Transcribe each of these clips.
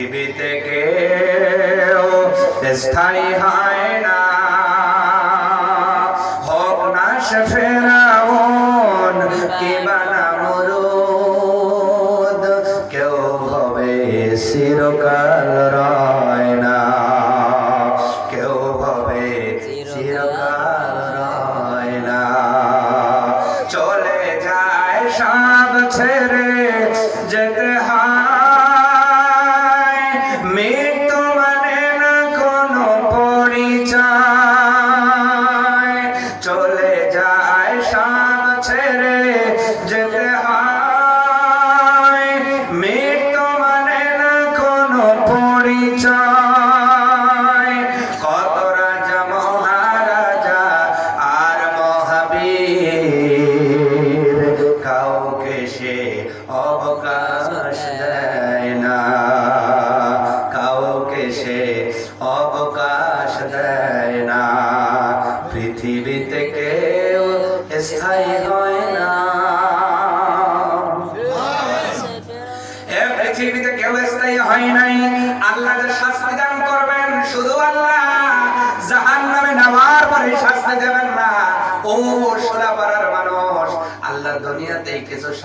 পৃথিবীতে কেউ স্থায়ী হয়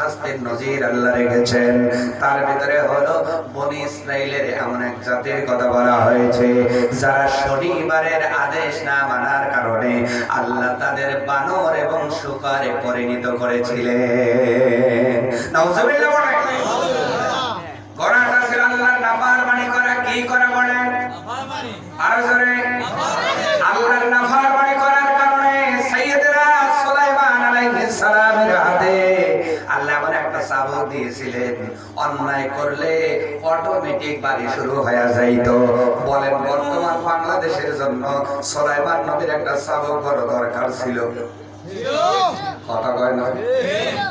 শাস্তির নজির আল্লাহ রেখেছেন। তার ভিতরে হলো বনি ইসরাইলের এমন এক জাতির কথা বলা হয়েছে, যারা শনিবারের আদেশ না মানার কারণে আল্লাহ তাদের বানর এবং শুকারে পরিণত করেছিলেন। নাউজুবিল্লাহ আল্লাহর নাফরমানি করা কি করা বলেন? আরও জোরে। আল্লাহর নাফরমানি দিয়েছিলেন। অন্যায় করলে অটোমেটিক বাড়ি শুরু হয়ে যাইতো। বলেন, বর্তমান বাংলাদেশের জন্য সুলাইমান নবীর একটা সাবক বড় দরকার ছিল।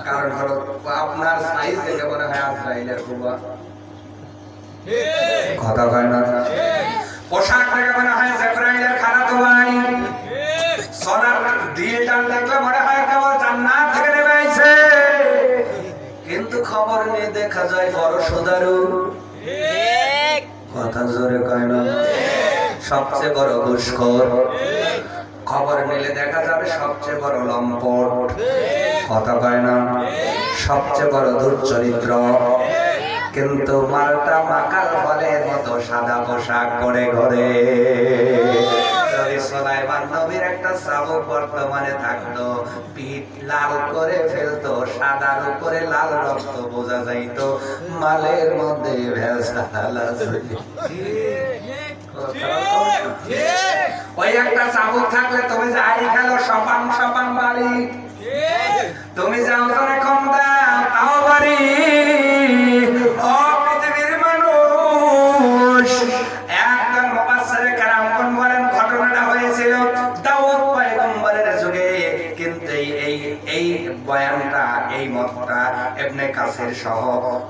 কারণ হলো, আপনার সাইজ দেখে মনে হয় আজরাইলের বুবা কথা কয় না? পোশাক দেখে মনে হয় জেব্রাইলের খালাতো ভাই। সোনার ডিলটাল দেখলে মনে হয় কেবল জান্নাত। কিন্তু খবর নিয়ে দেখা যায়, বড় সোদারু। কথা জোরে কয় না? সবচেয়ে বড় ঘুষখোর। খবর নিলে দেখা যাবে সবচেয়ে বড় লম্পট। কথা কয় না? সবচেয়ে বড় দুর্চরিত্র। কিন্তু মালটা মাকাল ফলের মতো সাদা পোশাক পরে ঘরে। একটা বর্তমানে থাকতো পিঠ লাল করে ফেলতো, সাদার উপরে লাল রক্ত বোঝা যাইতো। মালের মধ্যে ওই একটা চাবুক থাকলে তুমি যে খেলো বাড়ি তুমি যাও কম কাসির সহ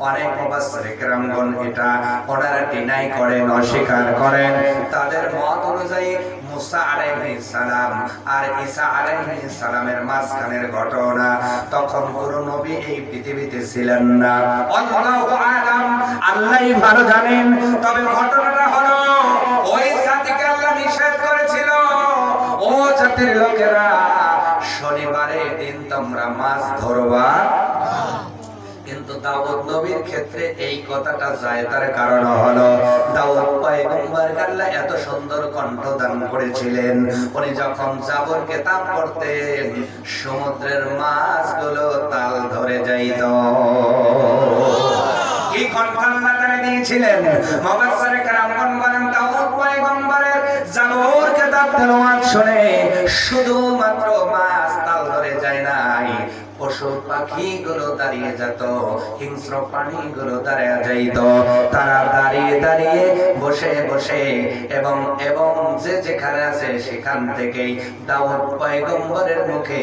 অনেক মুফাসসিরে কেরামগণ এটা ওনারা ডিনাই করেন, অস্বীকার করেন। তাদের মত অনুযায়ী মুসা আলাইহিস সালাম আর ঈসা আলাইহিস সালামের ঘটনা। তখন নবী এই পৃথিবীতে ছিলেন না। আল্লাহু আলাম, আল্লাহই ভালো জানেন। তবে ঘটনাটা হলো, ওই আল্লাহ নিষেধ করেছিল। ও জাতির লোকেরা, শনিবারের দিন তোমরা মাছ ধরবা। দাউদ নবীর ক্ষেত্রে এই কথাটা যায় তার কারণ হলো, দাউদ পয়গম্বর এত সুন্দর কণ্ঠ দান করেছিলেন। উনি যখন কেতাব করতেন সমুদ্রের মাছগুলো তাল ধরে যাইত। কি বলেন, দাউদ পয়গম্বরের কেতাব শুনে শুধুমাত্র মাছ তাল ধরে যায় নাই। পশু পাখি গুলো দাঁড়িয়ে যেত, হিংস্র প্রাণী গুলো দাঁড়িয়ে যাইত। তারা দাঁড়িয়ে দাঁড়িয়ে বসে বসে এবং এবং যে যেখানে আছে সেখান থেকেই দাউদ পয়গম্বরের মুখে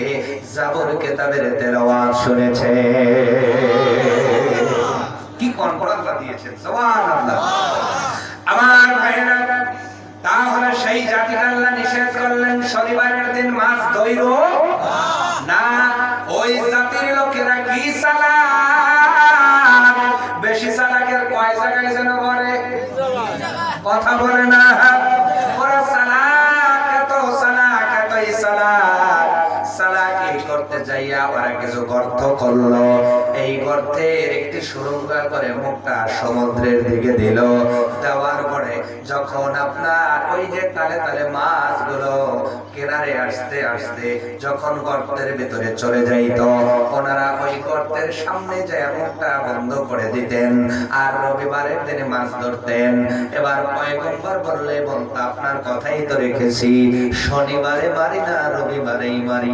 জাবর কেতাবের তেলাওয়াত শুনেছে। কি কনফারেন্স দিয়েছেন, সুবহানাল্লাহ। আমার ভাইরা তাহলে সেই জাতিকে আল্লাহ নিষেধ করলেন, শনিবারের দিন মাছ ধৈর না ওই জাতির লোকেরা কি চালাক বেশি চালাকের কয় জায়গায় যেন করে কথা বলে না। ওরা সালাক, এত সালাক, এতই সালাক। সালাকি করতে যাইয়া ওরা কিছু গর্ত করল। এই গর্তের একটি সুরঙ্গ করে মুখটা সমুদ্রের দিকে দিল। দেওয়ার পরে যখন আপনার ওই যে তালে তালে মাছগুলো কিনারে আসতে আসতে যখন গর্তের ভিতরে চলে যাইত, ওনারা ওই গর্তের সামনে যায় মুখটা বন্ধ করে দিতেন আর রবিবারের দিনে মাছ ধরতেন। এবার পয়গম্বর বললে বলতো আপনার কথাই তো রেখেছি। শনিবারে মারি না, রবিবারেই মারি।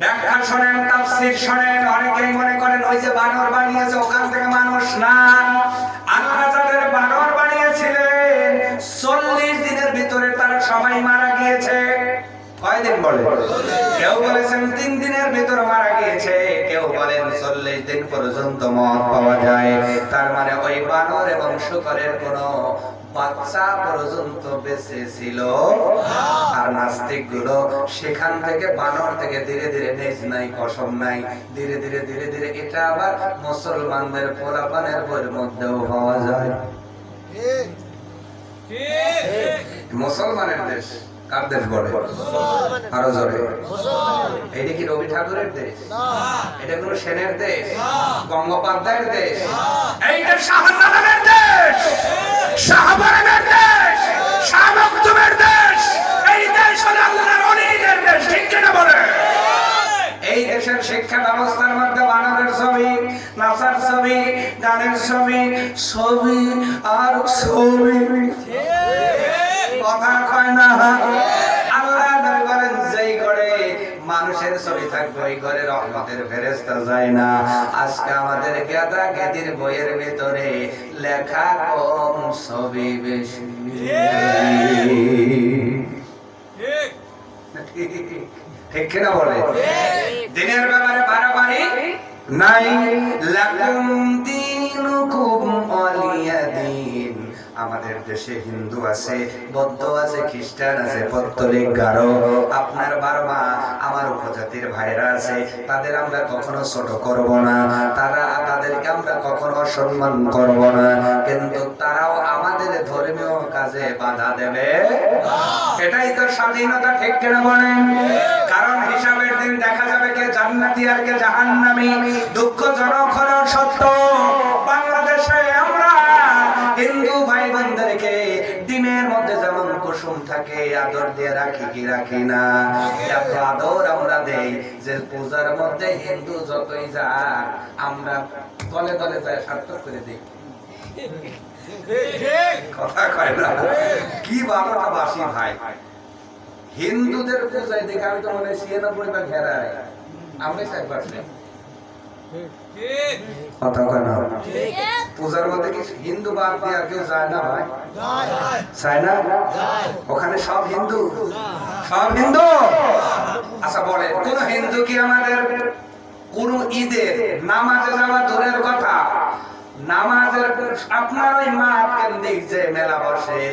ব্যাখ্যা শোনেন, তাফসীর শোনেন, অনেকেই মনে করেন ওই যে বানর বানিয়েছে, ওখান থেকে মানুষ না। আল্লাহ যাদের বানর বানিয়েছিলেন, চল্লিশ দিনের ভিতরে তারা সবাই মারা গিয়েছে। কয়দিন বলে? কেউ বলেছেন তিন দিনের ভিতর মারা গিয়েছে। কেউ বলেন চল্লিশ দিন পর্যন্ত মত পাওয়া যায়। তার মানে ওই বানর এবং শুকরের কোনো বাচ্চা পর্যন্ত বেঁচে ছিল। আর নাস্তিকগুলো সেখান থেকে বানর থেকে ধীরে ধীরে নেজ নাই কসম নাই। ধীরে ধীরে ধীরে ধীরে এটা আবার মুসলমানদের পোলাপানের বইয়ের মধ্যেও পাওয়া যায়। মুসলমানের দেশ। কার দেশ বলে? আরও জোরে এটা কি রবি ঠাকুরের দেশ? এটা কোন সেনের দেশ? গঙ্গোপাধ্যায়ের দেশ? এইটা শাহজালালের দেশ! শাহবানের দেশ! শাহ দেশ! এই দেশ হলো আল্লাহর ওলিদের দেশ, ঠিক কিনা বলে? এই দেশের শিক্ষা ব্যবস্থার মধ্যে বানরের ছবি, নাচার ছবি, গানের ছবি ছবি আর ছবি। কয় না। আল্লাহ নবী বলেন, যেই ঘরে মানুষের ছবি থাকবে, ওই ঘরে রহমতের ফেরেশতা যায় না। আজকে আমাদের গেদা গেদির বইয়ের ভিতরে লেখা কম ছবি বেশি? ঠিক কিনা বলে? দিনের ব্যাপারে বাড়াবাড়ি? নাই। লাকুম দিনুকুম ওয়ালিয়া দিন আমাদের দেশে হিন্দু আছে, বৌদ্ধ আছে, খ্রিস্টান আছে, পত্তলিক, গারো। আপনার বারমা আমার উপজাতির ভাইরা আছে, তাদের আমরা কখনো ছোট করব না। তারা, তাদেরকে আমরা কখনো সম্মান করব না। কিন্তু তারাও আমাদের ধর্মীয় কাজে বাধা দেবে। এটাই তো স্বাধীনতা, ঠিক কেনা বলেন? কারণ হিসাবের দিন দেখা যাবে কে জান্নাতি আর কে জাহান্নামী। দুঃখজনক হলো সত্য। বাংলাদেশে আমরা হিন্দু বোনদেরকে ডিমের মধ্যে যেমন কুসুম থাকে, আদর দিয়ে রাখি কি রাখি না? আদর আমরা দেই, যে পূজার মধ্যে হিন্দু যতই যাক, আমরা দলে দলে যায় সার্থক করে দিই। কথা কয় না। কি বাসি ভাই? হিন্দুদের দেখে আমি তো মনে হয় ওখানে সব হিন্দু? সব হিন্দু? আচ্ছা বলে কোন হিন্দু কি আমাদের কোন ঈদের নামাজে যাওয়া দূরের কথা? নামাজের আপনার ওই মাঠ কেন্দ্রিক যে মেলা বসে,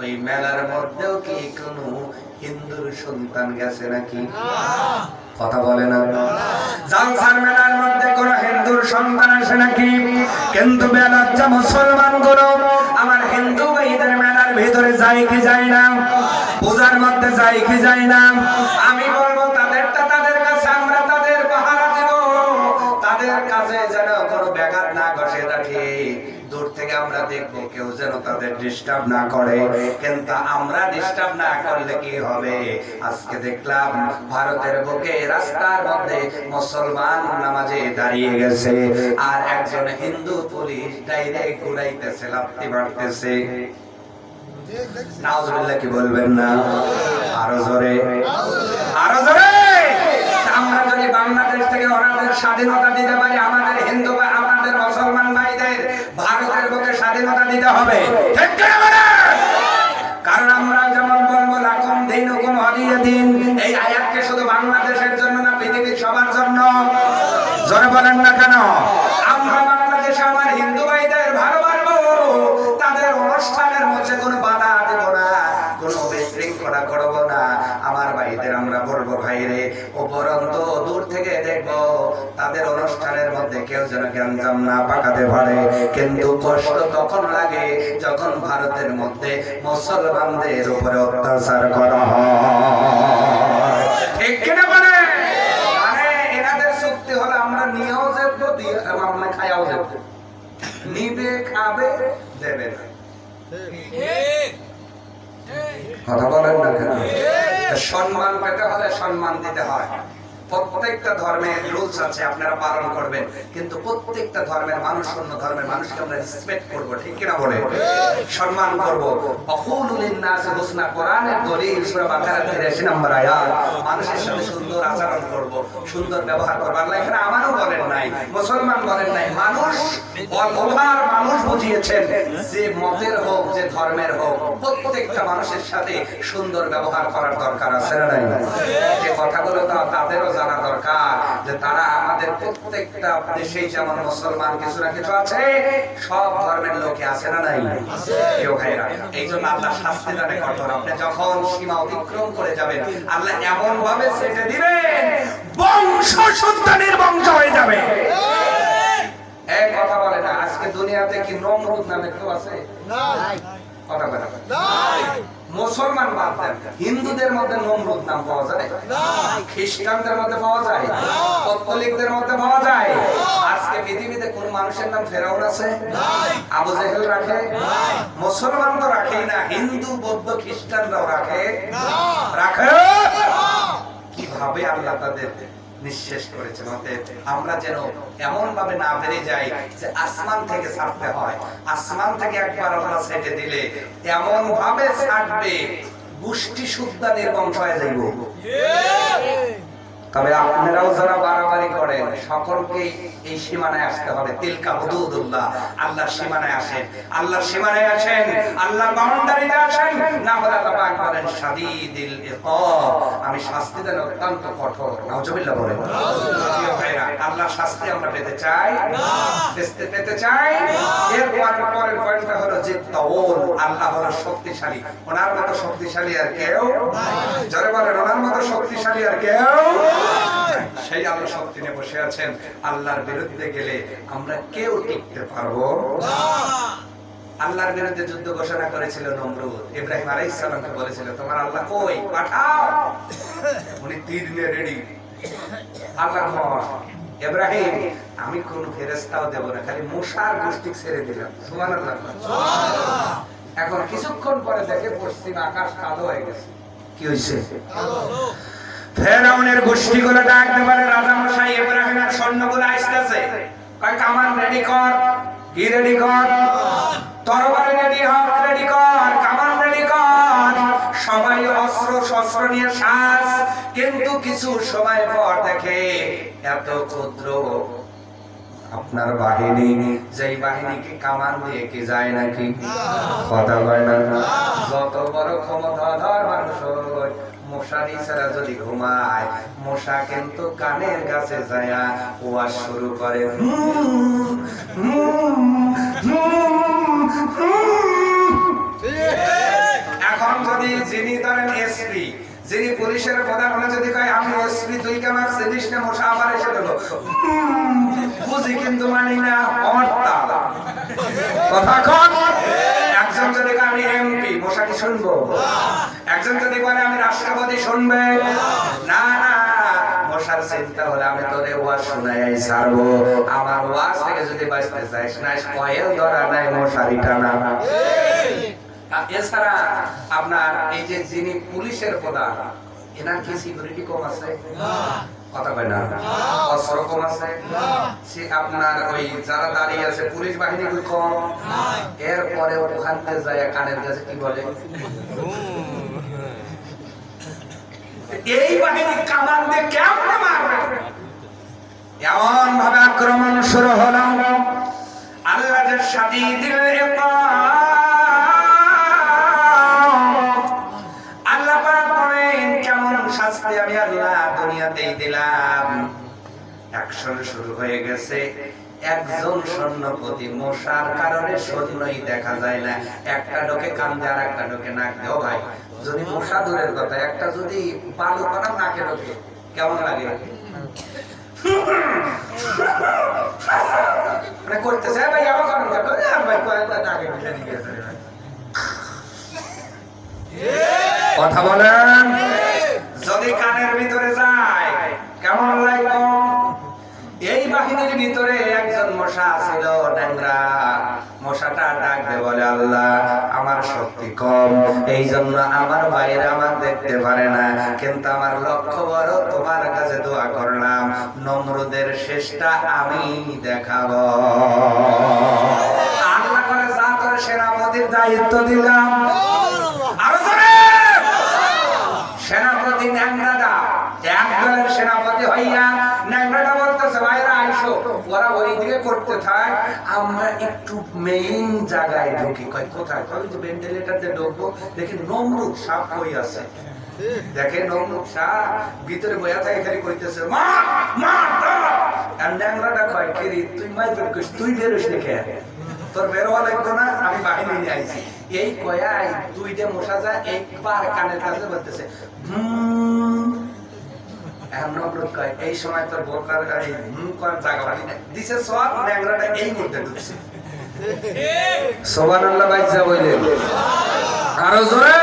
ওই মেলার মধ্যেও কি কোন হিন্দুর সন্তান গেছে নাকি? কথা বলে না। জালসার মেলার মধ্যে কোন হিন্দুর সন্তান আসে নাকি? কিন্তু বেলাচ্চা মুসলমানগুলো আমার হিন্দু ভাইদের মেলার ভিতরে যায় কি যায় না? পূজার মধ্যে যায় কি যায় না? আমি বলব, তাদেরটা তাদের কাছে, আমরা তাদের পাহারা দেব। তাদের কাছে যেন কোনো ব্যাঘাত না ঘটে থাকে থেকে আমরা দেখব কেউ যেন তাদের ডিস্টার্ব না করে। কিন্তু আমরা ডিস্টার্ব না করলে কি হবে? আজকে দেখলাম ভারতের বুকে রাস্তার মধ্যে মুসলমান নামাজে দাঁড়িয়ে গেছে। আর একজন হিন্দু পুলিশ ডাইরেক্ট ঘুরাইতেছে মারতেছে। নাউজুবিল্লাহ কি বলবেন না? আরও জোরে। আরও জোরে! আমরা যদি বাংলাদেশ থেকে ওনাদের স্বাধীনতা দিতে পারি, আমাদের হিন্দু বা আমাদের মুসলমান বুকে স্বাধীনতা দিতে হবে? কারণ আমরা যেমন বলব, লাখম দিন হুকুম হলিয়ে দিন এই আয়াতকে শুধু বাংলাদেশের জন্য না, পৃথিবীর সবার জন্য। জোরে বলেন না কেন? আমরা বাংলাদেশে আমার হিন্দু ভাইদের তাদের অনুষ্ঠানের মধ্যে কোনো বাধা দেব না, কোনো বিশৃঙ্খলা করব না। আমার ভাইদের আমরা বলব, ভাইরে উপরন্ত দূর থেকে দেখব, তাদের মধ্যে কেউ যেন গ্যাঞ্জাম না পাকাতে পারে। কিন্তু কষ্ট তখন লাগে যখন ভারতের মধ্যে মুসলমানদের উপরে অত্যাচার করা হয়। ঠিক কিনা বলে? এনাদের চুক্তি হলো আমরা নিয়েও যাব দিয়ে আমরা খাইয়াও যাব নিবে খাবে দেবে না। কথা বলেন না কেন? সম্মান পেতে হলে সম্মান দিতে হয়। প্রত্যেকটা ধর্মের রুলস আছে, আপনারা পালন করবেন। কিন্তু প্রত্যেকটা ধর্মের মানুষ অন্য ধর্মের মানুষকে আমরা রেসপেক্ট করব, ঠিক কিনা বলে? সম্মান করব। অকুলুল নাস হুসনা, কোরআনের দলিল, সূরা বাকারা 83 নম্বর আয়াত। মানুষের সাথে সুন্দর আচরণ করব, সুন্দর ব্যবহার করব। আল্লাহ এখানে আমারও বলেন নাই, মুসলমান বলেন নাই, মানুষ ওভার মানুষ বুঝিয়েছেন, যে মতের হোক, যে ধর্মের হোক, প্রত্যেকটা মানুষের সাথে সুন্দর ব্যবহার করার দরকার আছে না নাই? এই কথাগুলো তো তাদেরও জানা দরকার যে তারা আমাদের প্রত্যেকটা দেশেই যেমন মুসলমান কিছু না কিছু আছে সব ধর্মের লোকে আছে না নাই? প্রিয় ভাইরা এই জন্য আল্লাহ শাস্তি দানে কঠোর। আপনি যখন সীমা অতিক্রম করে যাবেন আল্লাহ এমন ভাবে সেটে দিবেন বংশ সন্তানের বংশ হয়ে যাবে। এক কথা বলে না আজকে দুনিয়াতে কি নমরুদ নামে কেউ আছে? কথা বলে না। মুসলমান বাদ দেন। হিন্দুদের মধ্যে নমরুদ নাম পাওয়া যায়। খ্রিস্টানদের মধ্যে পাওয়া যায়। কত্তলিকদের মধ্যে পাওয়া যায়। আজকে পৃথিবীতে কোন মানুষের নাম ফেরাউন আছে? আবু জেহেল রাখে? মুসলমান তো রাখেই না হিন্দু বৌদ্ধ খ্রিস্টানরাও রাখে। রাখে? কীভাবে আল্লাহ তাদের নিঃশেষ করেছেন। অতএব আমরা যেন এমন ভাবে না বেড়ে যাই যে আসমান থেকে ছাড়তে হয়। আসমান থেকে একবার আমরা ছেড়ে দিলে এমন ভাবে ছাড়বে, গোষ্ঠী শুদ্ধা নির্বংশ হয়ে যাইব। তবে আপনারাও যারা বাড়াবাড়ি করেন এই সীমানায় আসতে হবে। তিলকা আল্লাহর সীমানায় আসেন। আল্লাহর সীমানায় আসেন, আল্লাহর বাউন্ডারিতে আসেন। না হলে আল্লাহ পাক বলেন আমি শাস্তি দেন অত্যন্ত কঠোর। আল্লাহর শাস্তি আমরা পেতে চাই। পেতে চাই। পরের পয়েন্টটা হলো যে আল্লাহ হলো শক্তিশালী। ওনার মতো শক্তিশালী আর কেউ জোরে বলেন, ওনার মতো শক্তিশালী আর কেউ সেই আল্লাহ শক্তি নিয়ে বসে আছেন, আল্লাহর বিরুদ্ধে গেলে আমরা কেউ টিকতে পারব? আল্লাহর বিরুদ্ধে যুদ্ধ ঘোষণা করেছিল নমরুদ। ইব্রাহিম আলাইহিস সালামকে বলেছিল, তোমার আল্লাহ কই? পাঠাও। উনি তীর নিয়ে রেডি। আল্লাহ ইব্রাহিম, আমি কোন ফেরেস্তাও দেব না, খালি মুসার গোষ্ঠী ছেড়ে দিলাম। সুবহানাল্লাহ। এখন কিছুক্ষণ পরে দেখে পশ্চিম আকাশ কালো হয়ে গেছে। কি হয়েছে ফেরাউনের গোষ্ঠীগুলো ডাকতে পারে, রাজা মশাই, ইব্রাহিমের সৈন্যগুলো আসতেছে। কয়, কামান রেডি কর। কি রেডি কর? তরবারি রেডি রেডি কর। কামান রেডি কর। সবাই অস্ত্র, শস্ত্র নিয়ে কিন্তু কিছু সময় পর দেখে এত ক্ষুদ্র আপনার বাহিনী, যেই বাহিনীকে কামান দিয়ে কি যায় নাকি? কথা কয় না যত বড় ক্ষমতা ধর মানুষ মশারি ছাড়া যদি ঘুমায়, মশা কিন্তু কানের কাছে যায় ওয়াজ শুরু করে। এখন যদি যিনি ধরেন এসপি, যিনি পুলিশের প্রধান হলে যদি কয়, আমি এসপি তুই কেন চিনিস না মশা আবার এসে গেল বুঝি কিন্তু মানি না, হরতাল। কথা কন? একজন যদি আমি এমপি, মশা কি শুনব? একজন যদি বলে আমি রাষ্ট্রপতি শুনবে। না না মশার চিন্তা হলে আমি তোরে ওয়াজ শোনাই ছাড়বো। আমার ওয়াজ থেকে যদি বাঁচতে চাইস না কয়েল ধরা নাই মশারি টানা। এছাড়া আপনার এই যে যিনি পুলিশের প্রধান এনার কি সিকিউরিটি কম আছে? কথা কয় না? অস্ত্র কম আছে? সে আপনার ওই যারা দাঁড়িয়ে আছে পুলিশ বাহিনী কি কম এরপরে ওখান থেকে যায় কানের কাছে কি বলে? এই বাহিনী কামান দিয়ে কেমনে মারবে? এমন ভাবে আক্রমণ শুরু হলো। আল্লাহ যে আল্লাহ কেমন শাস্তি আমি আল্লাহ দিলাম। অ্যাকশন শুরু হয়ে গেছে। একজন সৈন্যপতি মশার কারণে সৈন্যই দেখা যায় না। একটা ডোকে কান আর একটা ডোকে নাক দেও ভাই যদি মশা দূরের কথা, একটা যদি বালু করা নাকে ঢোকে কেমন লাগে? মানে কথা বলেন? যদি কানের ভিতরে যায়, কেমন লাগবে? এই বাহিনীর ভিতরে একজন মশা ছিল ড্যাংরা মশাটা বলে, আল্লাহ, আমার শক্তি কম। এই জন্য আমার আমার দেখতে পারে না। কিন্তু আমার লক্ষ্য বড়, তোমার কাছে দোয়া করলাম। নমরুদের শেষটা আমি দেখাবো। আল্লাহ করে যা করে সেনাপতির দায়িত্ব দিলাম। সেনাপতি সেনাপতি হইয়া ওরা ওই দিকে করতে থাক। আমরা একটু মেইন জায়গায় ঢুকি। কয়, কোথায়? কয় যে ভেন্টিলেটার দিয়ে ঢুকবো। দেখি নমরুদ সাপ কই আছে। দেখে নমরুদ সাপ ভিতরে বয়া থাকে খালি কইতেছে মা মা ন্যাংরাটা কয় কিরি তুই মাই তুই বেরোস দেখে তোর বেরোয়া লাগতো না, আমি বাহিনী নিয়ে আইছি। এই কয়াই দুইটা মশা যায় একবার কানের কাছে বলতেছে। হুম কয়, এই সময় তোর বোরকার। দিছে সব এই মধ্যে ঢুকছে। বাইজা বললেন আরও জোরে।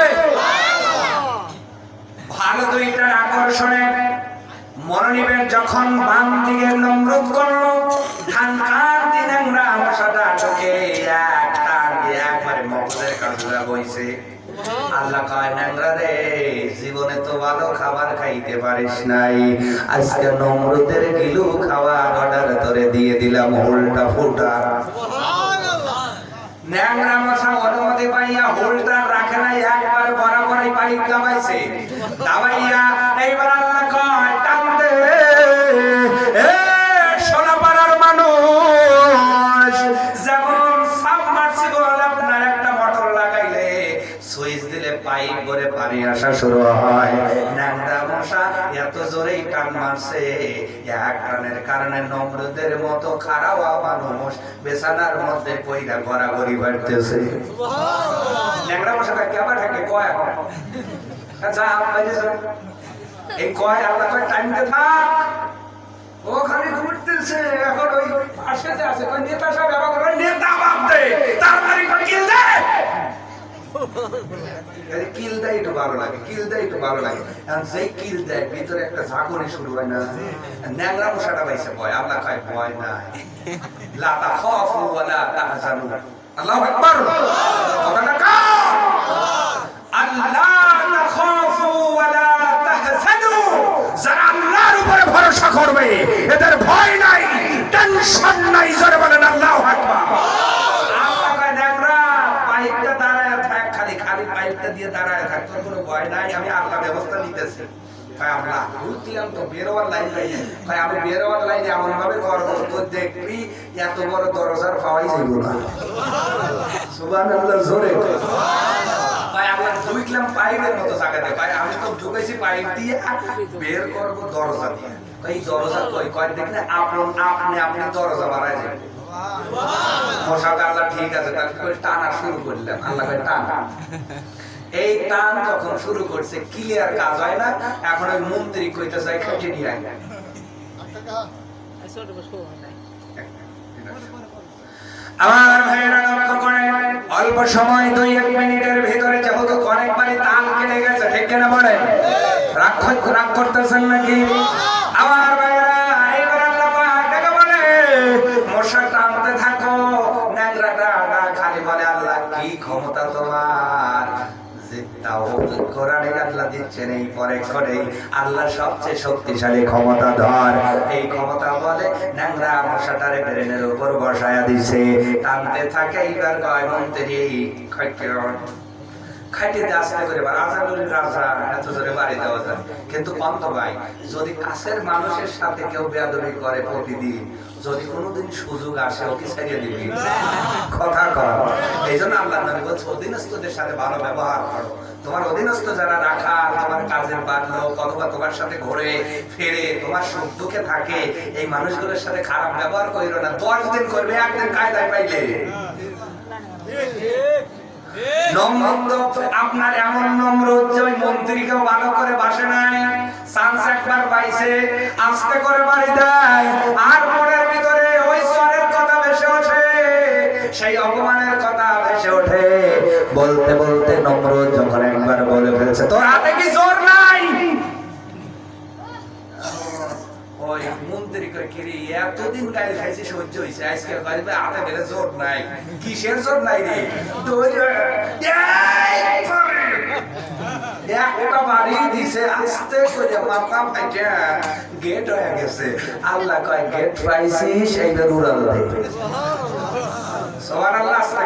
ভালো দুইটার আকর্ষণে মনোনিবেশ যখন বাম দিকে খাইতে পারিস নাই। আজকে নমরুদের গিলু খাওয়ার অর্ডার তোরে দিয়ে দিলাম, উল্টা ফুটা। ন্যাংরা মশা অনুমতি পাইয়া হোল্ডার রাখে একবার বরাবরই দাবাইয়া এইবার আল্লাহ কয় টান দে এ সোনাপাড়ার মানুষ, যেমন সাবমার্সিবল আপনার একটা লাগাইলে, সুইচ দিলে পাইপ ভরে পানি আসা শুরু হয়। মশা এত জোরেই টান মারছে। এক টানের কারণে নমরুদের মতো খারাপ মানুষ বেসানার মধ্যে পয়দা গড়াগড়ি বাড়তেছে ন্যাংরা মশা কে আবার থাকে? কয় আচ্ছা এই কয় আল্লাহ কয় টাইমতে থাক। ও খালি ঘুরতেছে। এখন ওই পাশে যে আছে কয় নেতা ব্যবহার করে নেতা বাপ দে। তাড়াতাড়ি কিল দে। কিল দেয় একটু ভালো লাগে, কিল দেয় একটু ভালো লাগে। কিল দেয়, ভিতরে একটা ঝাঁকুনি শুরু হয় না? পাইছে ভয়, আল্লাহ কয় ভয় নাই। লা তাখাফু ওয়া লা তাহজানু। আল্লাহু আকবার। আল্লাহ তাখাফু ওয়া লা তাহজানু। যারা আল্লাহর উপরে ভরসা করবে, এদের ভয় নাই টেনশন নাই, জোরে বলেন আল্লাহু আকবার আল্লাহ কয় ন্যাংরা পাইপটা দাঁড়ায় থাক পাইপটা দিয়ে দাঁড়ায় থাক তোর কোনো ভয় নাই আমি আল্লাহ ব্যবস্থা নিতেছি। কয় তো বেরোয়ার লাইন লাইনে কয় আমি বেরোয়ার লাইনে এমন ভাবে করব তো দেখবি এত বড় দরজার পাওয়াই যাইব না। সুবহানাল্লাহ জোরে। ভাই ঢুকলাম পাইপের মতো জায়গাতে। ভাই আমি তো ঢুকেছি পাইপ দিয়ে বের করব দরজা দিয়ে। কই দরজা কই? কয় দেখি না আপন আপনি আপনি দরজা যাবেন আল্লাহ ঠিক আছে কই টানা শুরু করলাম আল্লাহ টানা। এই টান যখন শুরু করছে ক্লিয়ার কাজ হয় না, এখন ওই মন্ত্রী কইতে চাই খেটে নিয়ে আমার ভাইয়েরা লক্ষ্য করেন, অল্প সময়, দুই, এক মিনিটের ভিতরে যেহেতু অনেকবারই তাল কেটে গেছে, ঠিক কেনা বলেন? রাগ রাগ করতেছেন নাকি? আমার ভাইয়েরা দিচ্ছেন এই পরে করে আল্লাহ সবচেয়ে শক্তিশালী ক্ষমতা ধর এই ক্ষমতা বলে ন্যাংরা মশাটারে ব্রেনের উপর বসায়া দিছে। টানতে থাকে এইবার কয় মন্ত্রী মানুষের সাথে কেউ যদি কোনোদিন সুযোগ আসে দিবি। কথা এই জন্য আল্লাহ নবী বলছে, অধীনস্থদের সাথে ভালো ব্যবহার করো। তোমার অধীনস্থ যারা রাখা, তোমার কাজের বাদলো অথবা তোমার সাথে ঘোরে, ফেরে, তোমার সুখ দুঃখে থাকে, এই মানুষগুলোর সাথে খারাপ ব্যবহার করিল না। দশ দিন করবে, একদিন কায়দায় পাইলে। আপনার এমন নম্র ওই মন্ত্রীকেও ভালো করে বাসে নাই চান্স একবার পাইছে, আস্তে করে বাড়ি দেয়। আর মনের বলতে বলতে নম্র যখন একবার বলে ফেলছে, তোর হাতে কি জোর নাই? ওই মন্ত্রী এতদিন সহ্য আজকে জোর নাই। কিসের দিছে, আস্তে গেট হয়ে গেছে। আল্লাহ কয়, গেট পাইছি সেইবার উড়াল সবার আল্লাহ আস্তে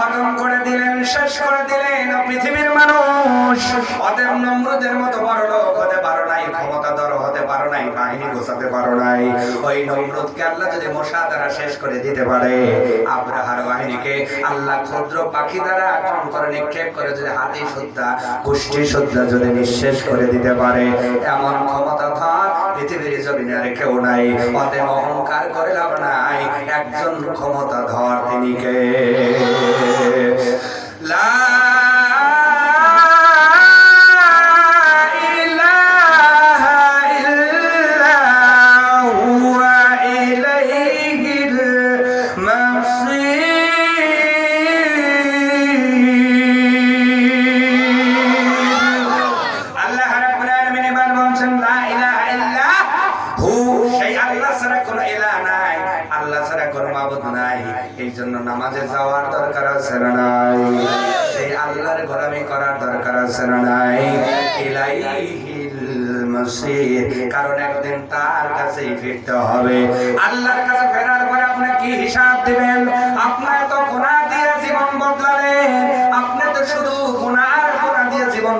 খতম করে দিলেন, শেষ করে দিলেন। পৃথিবীর মানুষ অতএব নমরুদের মতো বড় লোক হতে পারো নাই ক্ষমতা ধর হতে পারো নাই, বাহিনী গোছাতে পারো নাই। ওই নমরুদকে আল্লাহ যদি মশা দ্বারা শেষ করে দিতে পারে, আব্রাহার বাহিনীকে আল্লাহ ক্ষুদ্র পাখি দ্বারা আক্রমণ করে, নিক্ষেপ করে, যদি হাতি শুদ্ধা গোষ্ঠী শুদ্ধা যদি নিঃশেষ করে দিতে পারে, এমন ক্ষমতা ধর পৃথিবীর জমিনে আর কেউ নাই। অতএব অহংকার করে লাভ নাই, একজন ক্ষমতা ধর তিনি কে? লা মাসির কারণ একদিন তার কাছেই ফিরতে হবে। আল্লাহর কাছে ফেরার পরে আপনি কি হিসাব দিবেন? আপনার তো গুনাহ দিয়ে জীবন বদলালেন। আপনি তো শুধু গুনাহ দিয়ে জীবন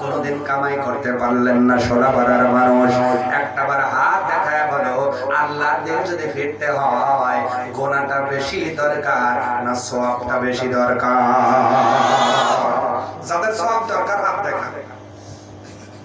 কোনোদিন কামাই করতে পারলেন না মানুষ। একটা বার হাত দেখায় বলো আল্লাহ দিয়ে যদি ফিরতে হয় গোনাটা বেশি দরকার না সোয়াবটা বেশি দরকার? যাদের সোয়াব দরকার, হাত দেখা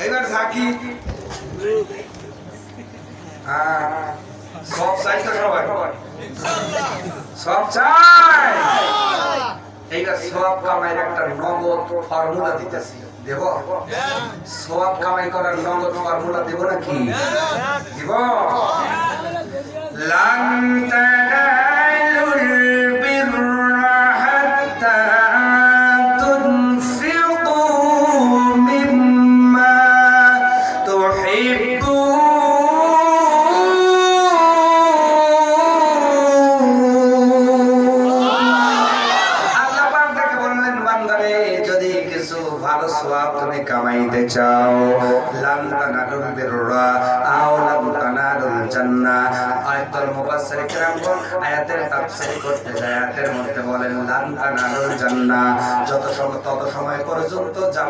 এইবার হ্যাঁ সব চাই তো সবাই। সব চাই। এইবার সব কামাইয়ের একটা নগদ ফর্মুলা দিতেছি। দেব? সব কামাই করার নগদ ফর্মুলা দেব নাকি? দিব? লান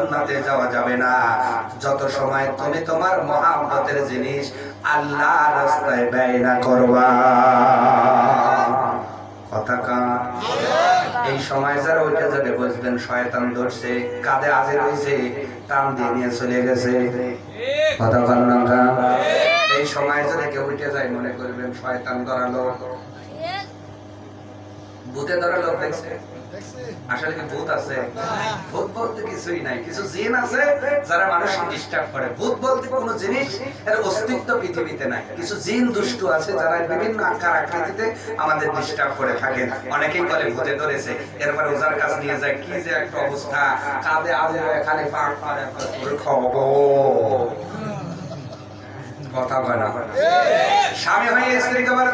জান্নাতে যাওয়া যাবে না। যত সময় তুমি তোমার মহাব্বতের জিনিস আল্লাহর রাস্তায় ব্যয় না করবা। কথা কান এই সময় যারা ওইটা যাবে বুঝবেন, শয়তান ধরছে, কাঁধে আজে রয়েছে টান দিয়ে নিয়ে চলে গেছে। কথা? এই সময় যারা কেউ উঠে যায় মনে করবেন, শয়তান ধরালো। ভূতে ধরা লোক দেখছে। আসলে কি ভূত আছে? ভূত বলতে কিছুই নাই। কিছু জিন আছে যারা ডিস্টার্ব করে। ভূত বলতে কোনো জিনিস এর অস্তিত্ব পৃথিবীতে নাই। কিছু জিন দুষ্টু আছে যারা বিভিন্ন আকার আকৃতিতে আমাদের ডিস্টার্ব করে থাকেন। অনেকেই বলে ভূতে ধরেছে। এরপরে ওজার কাছে নিয়ে যায় কি যে একটা অবস্থা। কাঁধে আজে খালি পাক খবর কথা বলে স্বামী হয়ে স্ত্রীকে বলে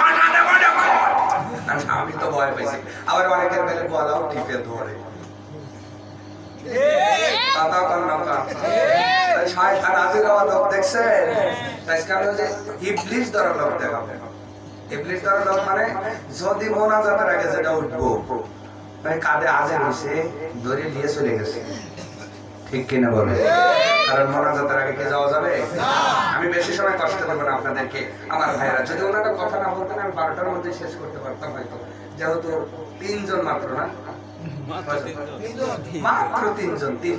ফাটা স্বামী তো ভয় পেয়েছে আবার অনেকের বেলে বলাও টিপে ধরে। দেখাবে। মানে যদি মোনাজাতের আগে যেটা উঠবো মানে কাঁধে আজে বসে ধরে নিয়ে চলে গেছে। ঠিক কিনা বলে কারণ মোনাজাতের আগে কি যাওয়া যাবে? আমি বেশি সময় কষ্ট দেবো না আপনাদেরকে, আমার ভাইয়েরা। যদি ওনারা কথা না বলতেন, আমি বারোটার মধ্যে শেষ করতে পারতাম হয়তো। যেহেতু তিনজন মাত্র না? মাত্র তিনজন, তিন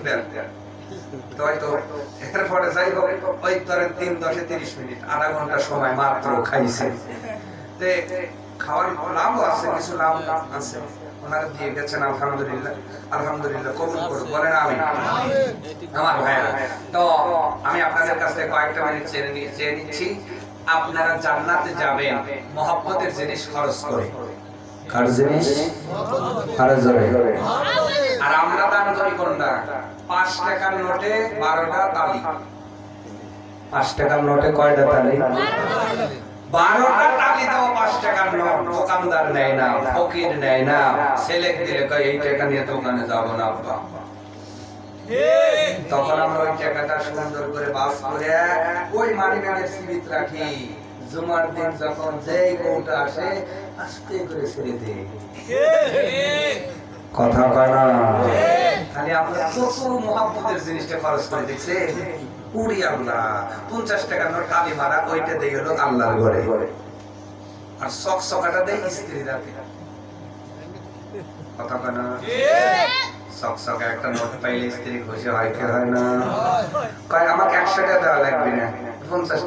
খাইছে। খাওয়ার লাভও আছে, কিছু লাভ আছে। ওনারা দিয়ে গেছেন আলহামদুলিল্লাহ। আলহামদুলিল্লাহ কবুল করুন বলেন আমি আমার ভাইয়া তো আমি আপনাদের কাছ থেকে কয়েকটা মিনিট চেয়ে চেয়ে নিচ্ছি। আপনারা জান্নাতে যাবেন মহব্বতের জিনিস খরচ করে। কার জিনিস? খরচ করে আর আমরা দান করি কোনটা? পাঁচ টাকার নোটে বারোটা তালি। পাঁচ টাকার নোটে কয়টা তালি। বারোটা টালি দাও, পাঁচ টাকার নোট দোকানদার নেয় না, ফকির নেয় না। দিলে এই টাকা নিয়ে দোকানে যাব না তখন আমরা ওই টাকাটা সুন্দর করে বাস করে ওই সিবিত রাখি। জুমার দিন যখন যেই আসে, আস্তে করে ছেড়ে কথা কয় না? খালি আমরা কত মহাব্বতের জিনিসটা খরচ করে দেখছে উড়ি আল্লাহ, পঞ্চাশ টাকা নোট কালি মারা ওইটা দিয়ে গেল আল্লাহর ঘরে। আর শখ সকাটা দেয় স্ত্রী রাতে কথা কেন একটা নোট পাইলে স্ত্রী খুশি হয় কি হয় না? কয়, আমাকে একশো টাকা দেওয়া লাগবে না, পঞ্চাশ